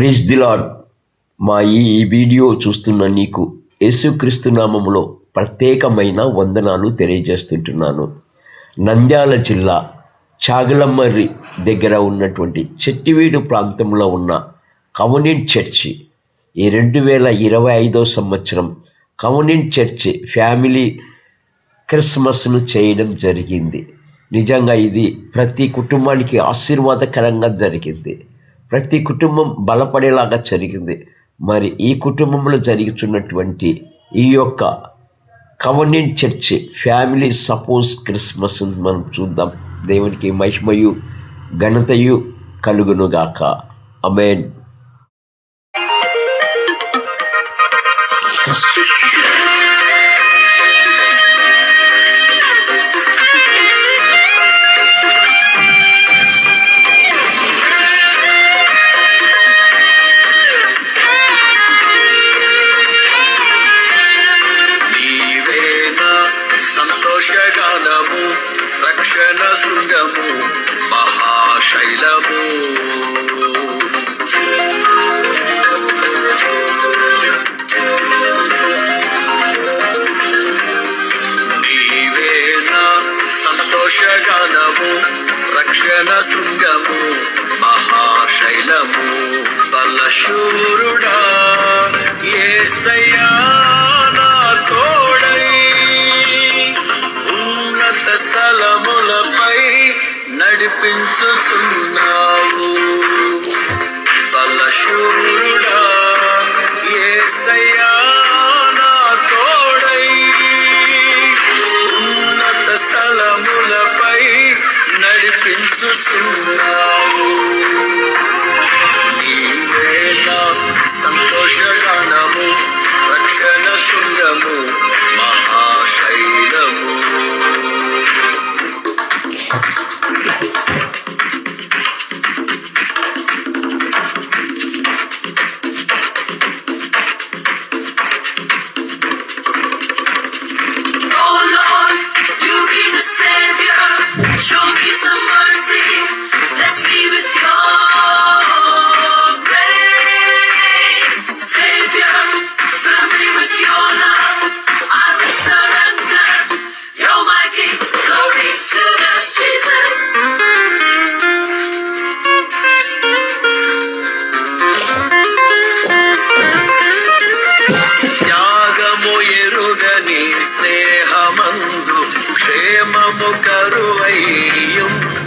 ప్రిజ్ the lord మా ఈ video చూస్తున్న నీకు యేసుక్రీస్తు నామంలో ప్రత్యేకమైన వందనాలు తెలియజేస్తుంటున్నాను. నంద్యాల జిల్లా చాగలమ్మరి దగ్గర ఉన్నటువంటి చెట్టివీడు ప్రాంతంలో ఉన్న కమ్యూనిట్ చర్చి ఈ రెండు వేల ఇరవై ఐదో సంవత్సరం కమ్యూనిట్ చర్చి ఫ్యామిలీ క్రిస్మస్ను చేయడం జరిగింది. నిజంగా ఇది ప్రతి కుటుంబానికి ఆశీర్వాదకరంగా జరిగింది. ప్రతి కుటుంబం బలపడేలాగా జరిగింది. మరి ఈ కుటుంబంలో జరుగుతున్నటువంటి ఈ యొక్క covenant church family suppose Christmas మనం చూద్దాం. దేవునికి మహిమయు ఘనతయు కలుగునుగాక. అమేన్ నీవేనా నడిపించుచున్నావు. బలశూరుడా ఏసయ్యా నా తోడై. ఉన్నత స్థలములపై నడిపించుచున్నావు. నీవే నా సంతోషగా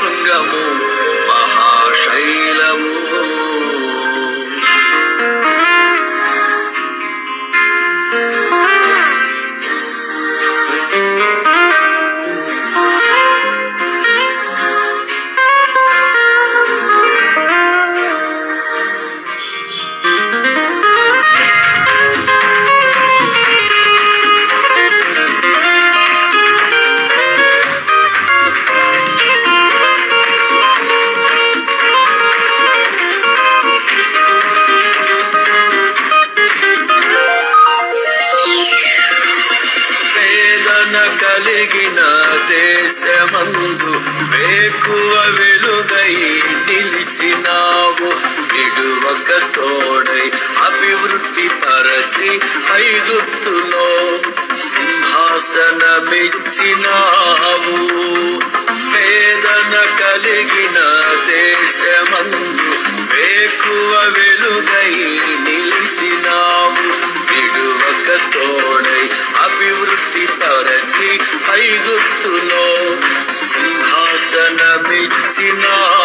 రక్షణ అభివృద్ధి పరచి ఐగుప్తులో సింహాసనమిచ్చినావు. వేదన కలిగిన దేశమందు వేకువ వెలుగై నిలిచినావు. విడువక తోడై అభివృద్ధి పరచి ఐగుప్తులో సింహాసనమిచ్చినావు.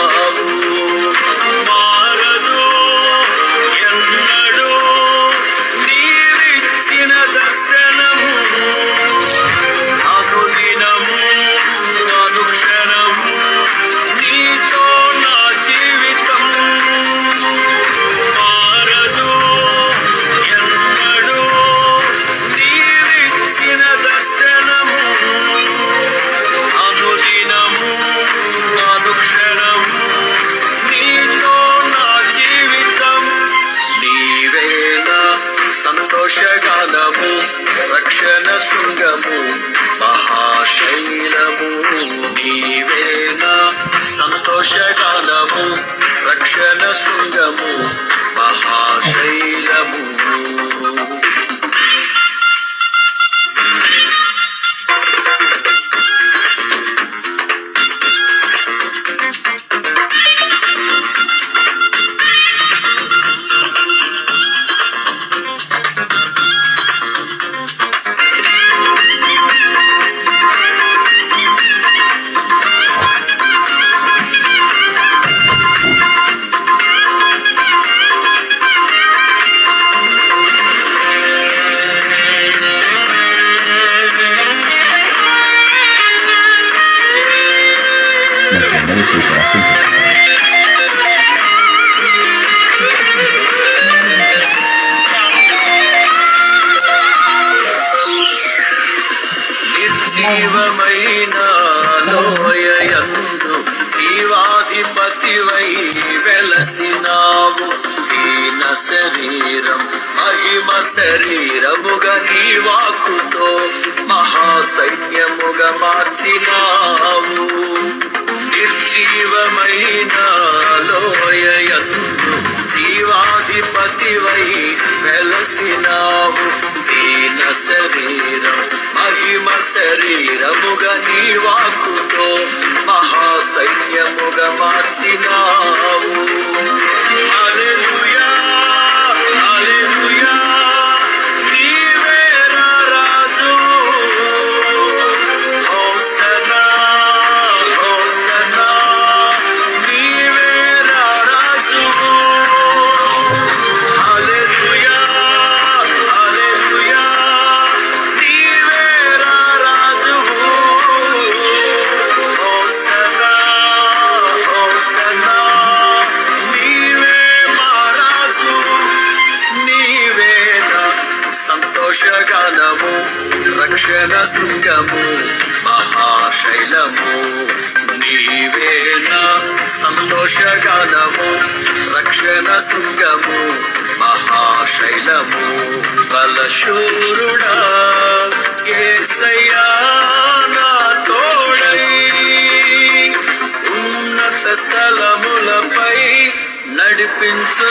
జీవమైన లోయందు జీవాధిపతివై వెలసినావు. దీన శరీరం మహిమ శరీరముగా నీ వాక్కుతో మహాసైన్యముగా మార్చినావు. నిర్జీవమైన లోయందు జీవాధిపతివై వెలసినావు. దీన శరీరం మహిమ శరీరముగా నీ వాక్కుతో మహాసైన్యముగా మార్చినావు. హల్లెలూయా. సంతోషగానము రక్షణ శృంగము మహాశైలము బలశూరుడా. ఏసయ్యా నా తోడై ఉన్నత స్థలములపై నడిపించుతున్నావు